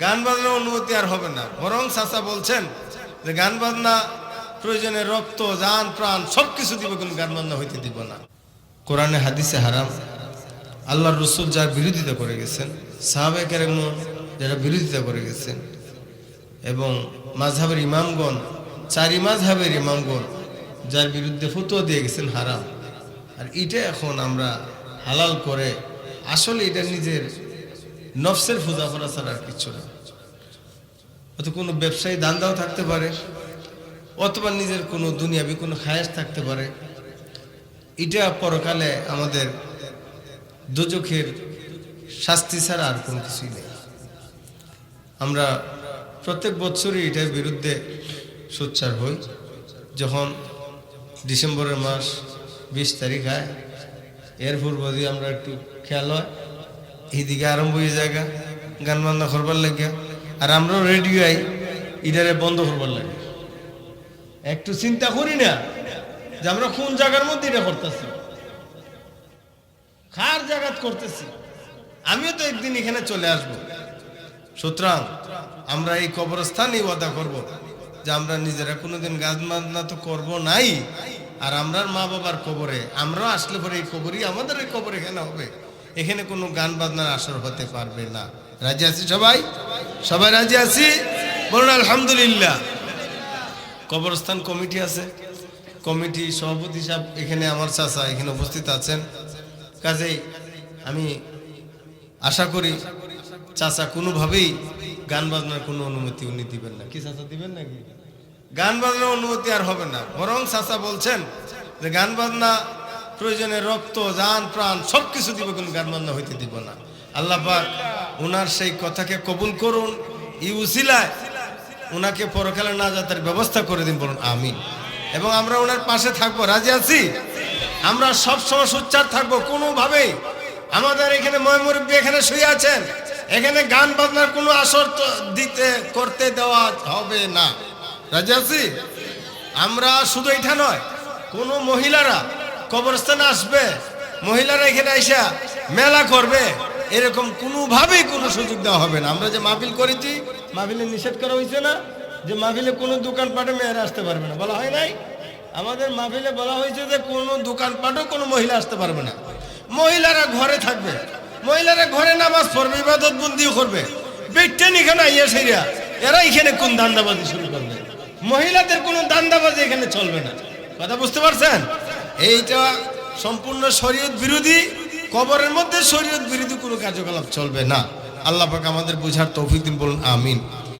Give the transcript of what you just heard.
গান বাজনার অনুমতি আর হবে না। বরং চাচা বলছেন যে গান বাজনা প্রয়োজনে রক্ত জান প্রাণ সব কিছু দিব, কিন্তু গান বাজনা হইতে দিব না। কোরআনে হাদিসে হারাম। আল্লাহর রসুল যার বিরোধিতা করে গেছেন সাহাবে কেরাম যারা বিরোধিতা করে গেছেন, এবং মাঝহাবের ইমামগণ, চারি মাঝহাবের ইমামগণ যার বিরুদ্ধে ফতুয়া দিয়ে গেছেন, হারাম। আর এটা এখন আমরা হালাল করে, আসলে এটা নিজের নফসের পূজা করা ছাড়া আর কিছু না। অত কোনো ব্যবসায়ী দান্দাও থাকতে পারে, অথবা নিজের কোনো দুনিয়াবি কোনো খায়াস থাকতে পারে। এটা পরকালে আমাদের দুজখের শাস্তি ছাড়া আর কোনো কিছুই নেই। আমরা প্রত্যেক বছরই এটার বিরুদ্ধে সোচ্চার হই। যখন ডিসেম্বরের মাস বিশ তারিখ হয়, এর পূর্ব দিয়ে আমরা একটু খেয়াল হয় এইদিকে আরম্ভ হয়ে জায়গা গান বান্না করবার লাগে আর আমরাও রেডিও আই, ইডারে বন্ধ করবার লাগে। একটু চিন্তা করি না যে আমরা কোন জায়গার মধ্যে এটা করতেছি। কার জায়গাত করতেছি। আমিও তো একদিন এখানে চলে আসব। সুতরাং আমরা এই কবরস্থানই ওয়াদা করব যে আমরা নিজেরা কোনোদিন গাছ মাদনা তো করব নাই। আর আমরা মা বাবার কবরে, আমরাও আসলে পরে এই কবরই আমাদের এই কবর এখানে হবে। এখানে কোনো গান বাজনার আসর হতে পারবে না। রাজি আছি সবাই? সবাই রাজি আছি? বলুন, আলহামদুলিল্লাহ। কবরস্থান কমিটি আছে। কমিটি সভাপতি সাহেব এখানে আমার চাচা এখানে উপস্থিত আছেন। কাজেই আমি আশা করি চাচা কোনোভাবেই গান বাজনার কোনো অনুমতি উনি দিবেন না। কি চাচা দিবেন নাকি? গান বাজনার অনুমতি আর হবে না। বরং চাচা বলছেন যে গান বাজনা প্রয়োজনে রক্ত, জান, প্রাণ সব কিছু দিব কিন্তু বাজনা হইতে দিব না। আল্লাহ পাক ওনার সেই কথাকে কবুল করুন। ই উসিলায় ওনাকে পরকালে না যাতার ব্যবস্থা করে দিন, বলুন আমি এবং আমরা ওনার পাশে থাকব, রাজি আছি? আমরা সব সময় সোচ্চার থাকব, কোনোভাবেই। আমাদের এখানে ময়মুরব্বী এখানে শুয়ে আছেন। এখানে গান বাজনার কোনো আসর দিতে, করতে দেওয়া হবে না। রাজি আছি? আমরা শুধু এটা নয়, কোনো মহিলারা কবরস্থানে আসবে, মহিলারা এখানে আইসা মেলা করবে, এরকম কোনোভাবেই কোনো সুযোগ দেওয়া হবে না। আমরা যে মাহফিল করেছি, মাহফিলে নিষেধ করা হয়েছে না যে মাহফিলে কোনো দোকানপাটে মেয়েরা আসতে পারবে না। বলা হয় নাই? আমাদের মাহফিলে বলা হয়েছে যে কোনো দোকানপাটও কোনো মহিলা আসতে পারবে না। মহিলারা ঘরে থাকবে। মহিলারা ঘরে নামাজ পড়বে, ইবাদত বন্দিও করবে। বেটেন এখানে আইয়া সেরিয়া, এরা এখানে কোন দান্দাবাজি শুরু করবে? মহিলাদের কোনো দান্দাবাজি এখানে চলবে না। কথা বুঝতে পারছেন? এইটা সম্পূর্ণ শরীয়ত বিরোধী, কবরের মধ্যে শরীয়ত বিরোধী কোনো কার্যকলাপ চলবে না। আল্লাহ পাক আমাদের বোঝার তৌফিক দিন বলুন, আমিন।